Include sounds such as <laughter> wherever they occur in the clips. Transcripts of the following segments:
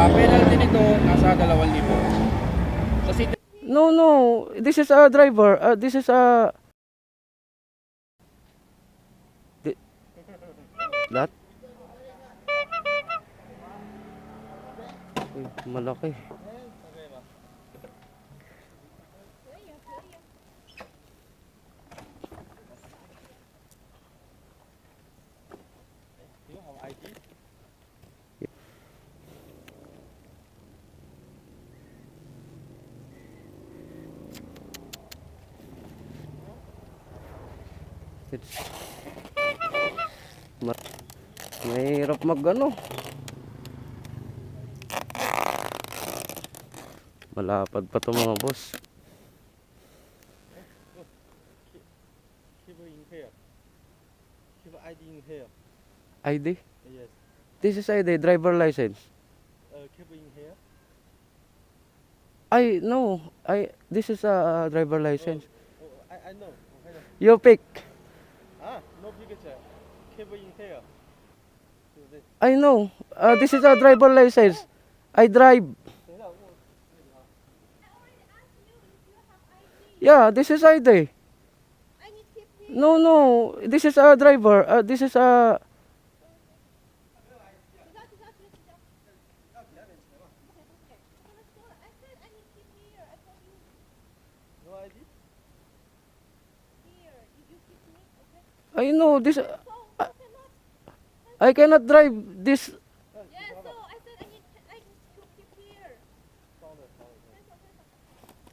Ah, penalty nito, nasa 2,000. Sa city No, no. This is a driver. Uh, this is a... Di- That? Uy, malaki. It's... Ma- Mahirap mag ano. Malapad pa to mga boss. Keep in here. Keep ID in here. ID? Yes. This is ID, driver license. Uh, keep in here. I no, I this is a driver license. Oh, I, I know. I know. You pick. I know. Uh, this is a driver license. I drive. Yeah, this is ID. No, no. This is a driver. Uh, this is a No ID? I know this. I, I cannot drive this.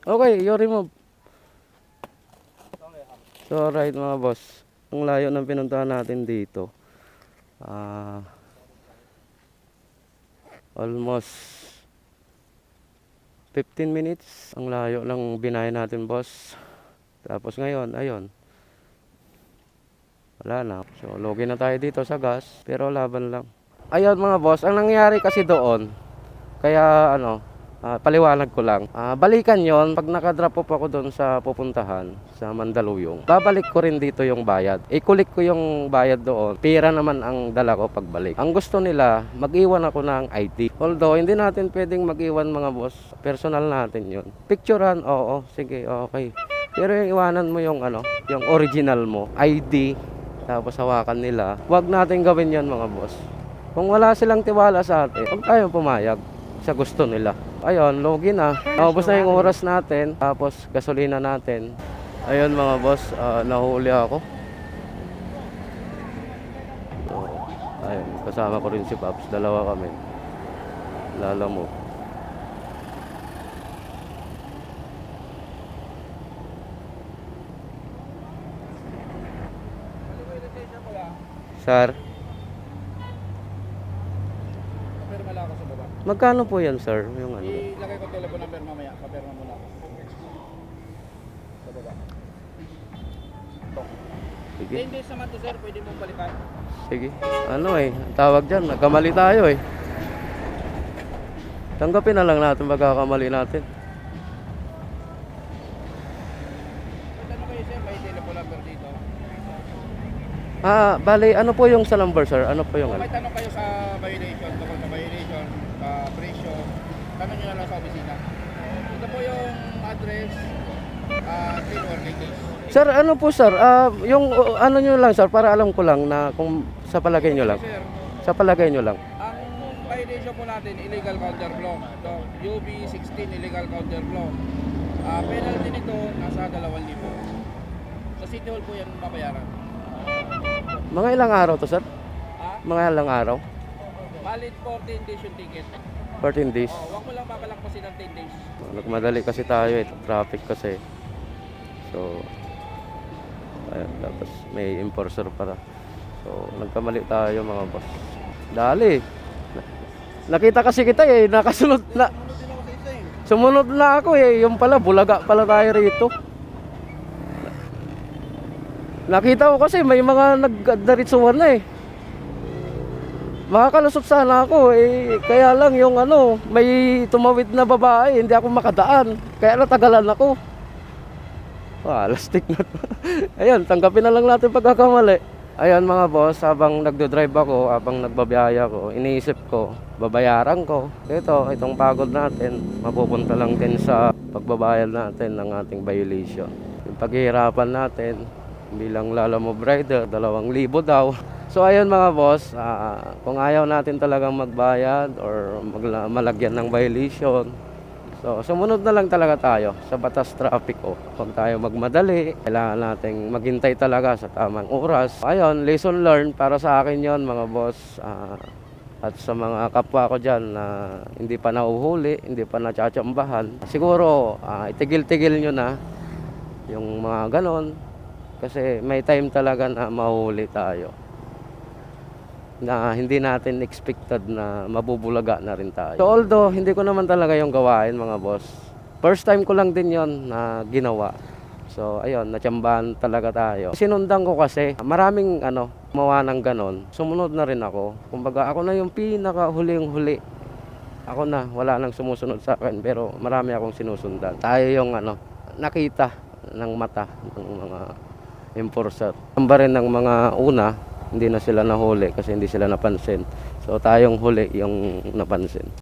Okay, you remove. So right mga boss, ang layo ng pinuntahan natin dito. Ah almost 15 minutes. Ang layo lang binayan natin boss. Tapos ngayon, ayun. Wala na. So logi na tayo dito sa gas, pero laban lang. Ayun mga boss, ang nangyari kasi doon, kaya ano, ah, paliwanag ko lang. Ah, balikan yon pag nakadrop off ako doon sa pupuntahan sa Mandaluyong. Babalik ko rin dito yung bayad. Ikulik ko yung bayad doon. Pira naman ang dala ko pagbalik. Ang gusto nila, mag-iwan ako ng ID. Although hindi natin pwedeng mag-iwan mga boss. Personal natin yun. Picturean, oo, sige, okay. Pero iwanan mo yung ano, yung original mo, ID, tapos hawakan nila. Huwag natin gawin yon mga boss. Kung wala silang tiwala sa atin, huwag tayong pumayag sa gusto nila. Ayun, logi na. Naubos na yung oras natin, tapos gasolina natin. Ayun mga boss, ah, nahuli ako. Ayun, kasama ko rin si Paps, dalawa kami. Lala mo. Sir, Papirma lang ako sa baba. magkano po yan sir? Yung ano? Ilagay ko telephone number mamaya. Papirma muna ako. Sa baba. Sige. 10 days naman to sir, pwede mong balikan. Sige. Ano eh, ang tawag dyan, nagkamali tayo eh. Tanggapin na lang natin pagkakamali natin. Ano kayo sir, may telephone number dito. Ah, bali, ano po yung sa number sir? Ano po yung Kung ano? may tanong kayo sa violation, tungkol sa violation, sa presyo, tanong nyo na lang sa opisina. Ito po yung address, uh, clean working days. Sir, ano po sir? Ah, yung uh, ano nyo lang sir, para alam ko lang na kung sa palagay nyo lang. Sir, Sa palagay nyo lang. ang violation po natin, illegal counter flow. So, UB 16, illegal counter flow. Ah, penalty nito, nasa 2,000. Sa City Hall po yan babayaran. Mga ilang araw to sir? Ah, Mga ilang araw? valid 14 days yung ticket. 14 days. Oh, wag mo lang papalakpasin ng 10 days. Nagmadali kasi tayo eh, traffic kasi. So, ayun, tapos may enforcer para. So, nagkamali tayo mga boss. Dali. Nakita kasi kita eh, nakasunod na. Sumunod na ako eh, yung pala, bulaga pala tayo rito. Nakita ko kasi may mga nagdaritsuhan na eh. Makakalusot sana ako eh. Kaya lang yung ano, may tumawid na babae, hindi ako makadaan. Kaya natagalan ako. Ah, lastik na to. <laughs> Ayun, tanggapin na lang natin pagkakamali. Ayun mga boss, habang nagdo-drive ako, habang nagbabiyaya ko, iniisip ko, babayaran ko. Ito, itong pagod natin, mapupunta lang din sa pagbabayad natin ng ating violation. Yung paghihirapan natin, bilang Lala Move Rider, dalawang libo daw. So ayun mga boss, ah, kung ayaw natin talagang magbayad or magla- malagyan ng violation, So, sumunod na lang talaga tayo sa batas traffic o. Huwag tayo magmadali. Kailangan nating maghintay talaga sa tamang oras. Ayun, lesson learned para sa akin yon mga boss. Ah, at sa mga kapwa ko dyan na hindi pa nauhuli, hindi pa natsatsambahan. Siguro, ah, itigil-tigil nyo na yung mga ganon. Kasi may time talaga na mahuli tayo na hindi natin expected na mabubulaga na rin tayo. So although hindi ko naman talaga yung gawain mga boss. First time ko lang din yon na ginawa. So ayun, natsambahan talaga tayo. Sinundan ko kasi maraming ano, gumawa ng ganon. Sumunod na rin ako. Kumbaga ako na yung pinaka huling huli. Ako na, wala nang sumusunod sa akin pero marami akong sinusundan. Tayo yung ano, nakita ng mata ng mga enforcer. Tamba rin ng mga una, hindi na sila nahuli kasi hindi sila napansin. So tayong huli yung napansin.